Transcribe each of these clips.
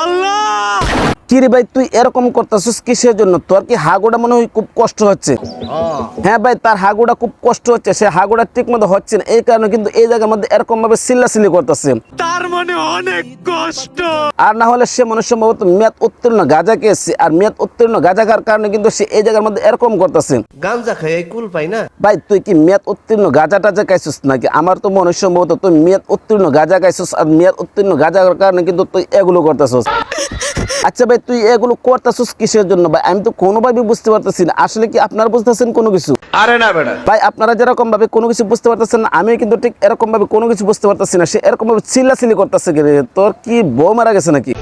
আল্লাহ কিরে ভাই তুই এরকম করতেছিস কিসের জন্য? তোর কি হাগুড়া মনে হয় খুব কষ্ট হচ্ছে? হ্যাঁ ভাই তার হাগুড়া খুব কষ্ট হচ্ছে সে হাগুড়া ঠিক মতো হচ্ছে না এই কারণে কিন্তু এই জায়গার মধ্যে এরকম ভাবে সিল্লাসিল্লি করতেছে। তার মানে অনেক কষ্ট। আর না হলে সে মনে সম্ভবত মেয়াদ উত্তীর্ণ গাঁজা খেয়েছে আর মেয়াদ উত্তীর্ণ গাঁজা খাওয়ার কারণে কিন্তু সে এই জায়গার মধ্যে এরকম করতেছে। গাঞ্জা খাই এই কুল পাই না। ভাই তুই কি মেয়াদ উত্তীর্ণ গাঁজা টাজা খাইছিস নাকি? আমার তো মনে সম্ভবত তুই মেয়াদ উত্তীর্ণ গাঁজা খাইছিস আর মেয়াদ উত্তীর্ণ গাঁজা কারণে কিন্তু তুই এগুলো করতেছিস। আচ্ছা ভাই তুই এগুলো করতেছিস কিসের জন্য ভাই? আমি তো কোনোভাবে বুঝতে পারতেছি না। আসলে কি আপনারা বুঝতেছেন কোনো কিছু? আরে না বেটা। ভাই আপনারা যেরকম ভাবে কোনো কিছু বুঝতে পারতেছেন না আমি কিন্তু ঠিক এরকম ভাবে কোনো কিছু বুঝতে পারতেছি না। সে এরকম ভাবে চিল্লাচিল্লি করতেছে কি তোর কি বউ মারা গেছে নাকি?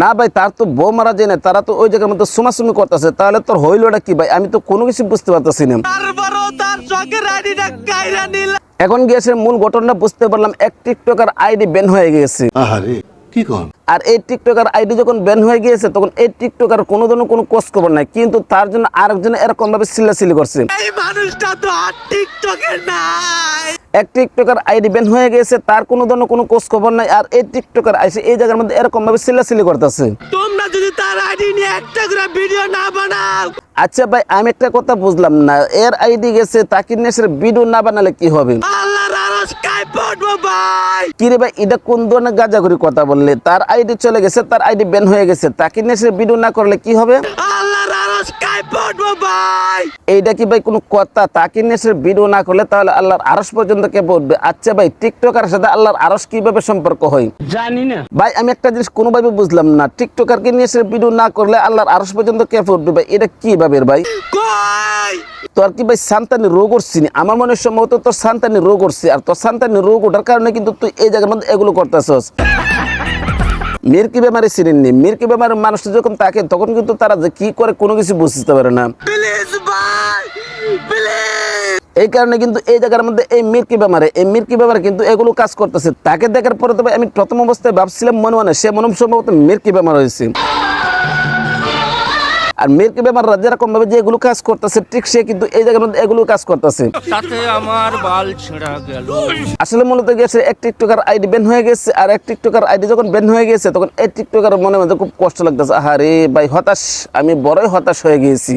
না ভাই তার তো বউ মারা যায় না। তারা তো ওই জায়গার মধ্যে সুমাসুমি করতেছে। তাহলে তোর হইলোটা কি ভাই? আমি তো কোনো কিছু বুঝতে পারতেছি না। এখন গিয়েছে মূল ঘটনাটা বুঝতে পারলাম এক টিকটকার আইডি ব্যান হয়ে গিয়েছে আহারে। কি কন? আর এই টিকটকার আইডি যখন ব্যান হয়ে গিয়েছে তখন এই টিকটকার কোনো ধরনের কোনো খোঁজ খবর নাই। কিন্তু তার জন্য আরেকজন এরকম ভাবে চিল্লাচিল্লি করছে। এই মানুষটা তো আর টিকটকে নাই। এক টিকটকার আইডি ব্যান হয়ে গেছে তার কোনো ধরনের কোনো খোঁজ খবর নাই আর এই টিকটকার আইসে এই জায়গার মধ্যে এরকম ভাবে চিল্লাচিল্লি করতেছে। তোমরা যদি তার আইডি নিয়ে একটা করে ভিডিও না বানাও। আচ্ছা ভাই আমি একটা কথা বুঝলাম না এর আইডি গেছে তাকির নেশের ভিডিও না বানালে কি হবে? কিরে ভাই এটা কোন ধরনের গাজাগুরি কথা বললে? তার আইডি চলে গেছে তার আইডি ব্যান হয়ে গেছে। ভিডিও না করলে কি হবে? এইটা কি ভাই কোনো কথা? ভিডিও না করলে তাহলে আল্লাহর আরস পর্যন্ত কে পড়বে? আচ্ছা ভাই টিকটকার সাথে আল্লাহর আরস কীভাবে সম্পর্ক হয়? জানি না। ভাই আমি একটা জিনিস কোনোভাবে বুঝলাম না। টিকটকার কে নিয়ে ভিডিও না করলে আল্লাহর আরস পর্যন্ত কে পড়বে ভাই? এটা কীভাবে ভাই? তোর কি ভাই রোগ নি? আমার মনে সম্ভবত তোর রোগ আর তোর রোগ ওঠার কারণে কিন্তু তুই এই জায়গার মধ্যে এগুলো করতেছস। মির্কি বেমারে চিনেননি? মির্কি মানুষ যখন থাকে তখন কিন্তু তারা যে কি করে কোনো কিছু বুঝতে পারে না। এই কারণে কিন্তু এই জায়গার মধ্যে এই মির্কি বেমারে এই মির্কি বেমারে কিন্তু এগুলো কাজ করতেছে। তাকে দেখার পরে তো ভাই আমি প্রথম অবস্থায় ভাবছিলাম মনে মনে সে মনে সম্ভবত মির্কি বেমার হয়েছে। আর মেয়েকে ব্যাপার যেরকম ভাবে যে এগুলো কাজ করতেছে ঠিক সে কিন্তু এই জায়গার মধ্যে এগুলো কাজ করতেছে। তাতে আমার বাল ছেঁড়া গেল। আসলে মূলত গেছে এক টিকটকার আইডি ব্যান হয়ে গেছে আর এক টিকটকার আইডি যখন ব্যান হয়ে গেছে তখন এই টিকটকার মনে মধ্যে খুব কষ্ট লাগতেছে। আহারে ভাই হতাশ আমি বড়ই হতাশ হয়ে গিয়েছি।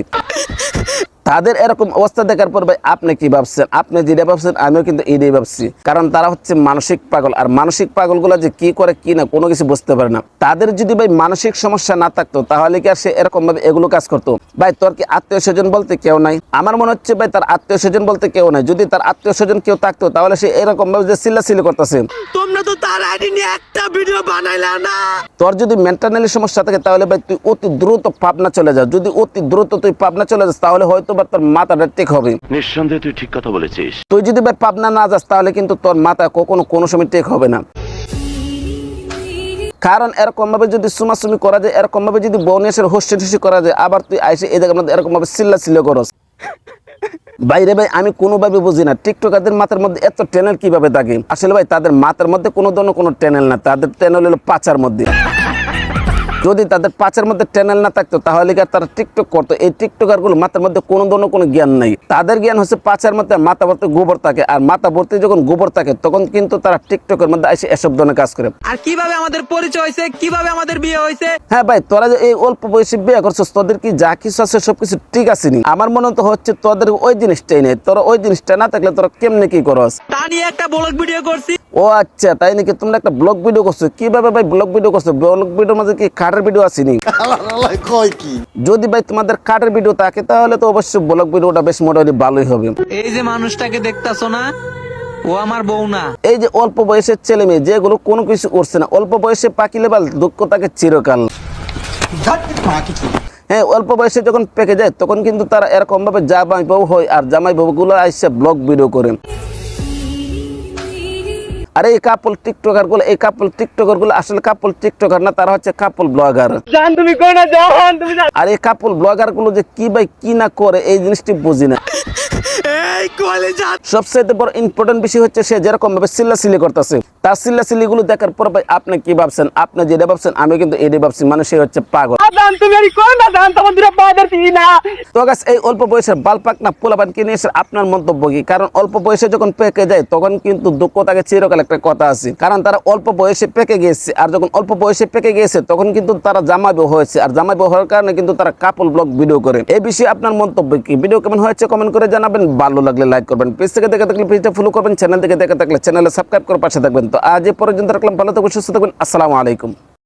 তাদের এরকম অবস্থা দেখার পর ভাই, আপনি কি ভাবছেন? আপনি যেটা ভাবছেন, আমিও কিন্তু এটাই ভাবছি। কারণ তারা হচ্ছে মানসিক পাগল। আর মানসিক পাগলগুলো যে কি করে, কি না, কোনো কিছু বুঝতে পারে না। তাদের যদি ভাই মানসিক সমস্যা না থাকতো, তাহলে কি আর সে এরকম ভাবে এগুলো কাজ করতো? ভাই, তোর কি আত্মীয় স্বজন বলতে কেউ নাই? আমার মনে হচ্ছে ভাই, তার আত্মীয় স্বজন বলতে কেউ নাই। যদি তার আত্মীয় স্বজন কেউ থাকতো, তাহলে সে এরকম ভাবে যে চিল্লাচিল্লি করতেছে। তোমরা তো তার আইডি নিয়ে একটা ভিডিও বানাইলা না। তোর যদি মেন্টালি সমস্যা থাকে তাহলে ভাই তুই অতি দ্রুত পাবনা চলে যা। যদি অতি দ্রুত তুই পাবনা চলে যাস তাহলে হয়তো বা তোর মাথাটা ঠিক হবে। নিঃসন্দেহে তুই ঠিক কথা বলেছিস। তুই যদি ভাই পাবনা না যাস তাহলে কিন্তু তোর মাথা কখনো কোনো সময় ঠিক হবে না। কারণ এরকম ভাবে যদি সুমাসুমি করা যায় এরকম ভাবে যদি বনেশের হোস্টে ঠুসি করা যায় আবার তুই আইসে এই জায়গার মধ্যে এরকম ভাবে চিল্লা চিল্লা করস। বাইরে ভাই, আমি কোনোভাবে বুঝি না। টিকটকারদের মাথার মধ্যে এত ট্যানেল কীভাবে থাকে আসলে ভাই, তাদের মাথার মধ্যে কোনো ধরনের কোনো ট্যানেল না, তাদের ট্যানেল হলো পাচার মধ্যে। যদি তাদের পাঁচের মধ্যে চ্যানেল না থাকতো তাহলে কি তারা টিকটক করতো? এই টিকটকারগুলো মাথার মধ্যে কোনো ধরনের কোনো জ্ঞান নাই। তাদের জ্ঞান হচ্ছে পাঁচের মধ্যে মাথা ভর্তি গোবর থাকে আর মাথা ভর্তি যখন গোবর থাকে তখন কিন্তু তারা টিকটকের মধ্যে এসে এসব ধরনের কাজ করে। আর কীভাবে আমাদের পরিচয় হয়েছে? কীভাবে আমাদের বিয়ে হয়েছে? হ্যাঁ ভাই তোরা যে এই অল্প বয়সে বিয়ে করছিস তোদের কি যা কিছু আছে সবকিছু ঠিক আছে নি? আমার মনে তো হচ্ছে তোদের ওই জিনিসটাই নেই। তোরা ওই জিনিসটা না থাকলে তোরা কেমনে কি করস? তা নিয়ে একটা ব্লগ ভিডিও করছি। ও আচ্ছা তাই নাকি তোমরা একটা ব্লগ ভিডিও করছ? কীভাবে ভাই ব্লগ ভিডিও করছ? ব্লগ ভিডিওর মাঝে কি কাঠের ভিডিও আসেনি কয় কি? যদি ভাই তোমাদের কাঠের ভিডিও থাকে তাহলে তো অবশ্যই ব্লগ ভিডিওটা বেশ মোটামুটি ভালোই হবে। এই যে মানুষটাকে দেখতাছো না? ও আমার বউ না। এই যে অল্প বয়সের ছেলে মেয়ে যেগুলো কোনো কিছু করছে না। অল্প বয়সে পাকি লেবাল দুঃখ তাকে চিরকাল। হ্যাঁ অল্প বয়সে যখন পেকে যায় তখন কিন্তু তারা এরকম ভাবে জামাই বউ হয় আর জামাই বউ গুলো আসছে ব্লগ ভিডিও করে। আর এই কাপল টিকটকারগুলো এই কাপল টিকটকারগুলো আসলে কাপল টিকটকার না তারা হচ্ছে কাপল ব্লগার আর এই কাপল ব্লগারগুলো যে কি ভাই কি না করে এই জিনিসটি বুঝি না। সবচেয়ে বড় ইম্পর্টেন্ট বিষয় হচ্ছে সে যেরকম ভাবে সিল্লাসিলি করতেছে। তার সিল্লাসিলি গুলো দেখার পর ভাই আপনি কি ভাবছেন? আপনি যেটা ভাবছেন আমি কিন্তু এটাই ভাবছি। মানে সে হচ্ছে পাগল। তো গাছ এই অল্প বয়সের বালপাক না পোলাপান কিনে এসে আপনার মন্তব্য কি? কারণ অল্প বয়সে যখন পেকে যায় তখন কিন্তু দুঃখ তাকে চিরকাল একটা কথা আছে। কারণ তারা অল্প বয়সে পেকে গিয়েছে আর যখন অল্প বয়সে পেকে গিয়েছে তখন কিন্তু তারা জামাইবো হয়েছে। আর জামাইবো হওয়ার কারণে কিন্তু তারা কাপল ব্লগ ভিডিও করে। এই বিষয়ে আপনার মন্তব্য কি? ভিডিও কেমন হয়েছে? কমেন্ট করে জানাবেন। ভালো লাগলে লাইক করবেন। পেজ থেকে দেখে থাকলে পেজটা ফলো করবেন চ্যানেল থেকে দেখে থাকলে চ্যানেলে সাবস্ক্রাইব করে পাশে থাকবেন। তো আজ এ পর্যন্ত রাখলাম, ভালো থাকবেন সুস্থ থাকবেন আসসালামু আলাইকুম।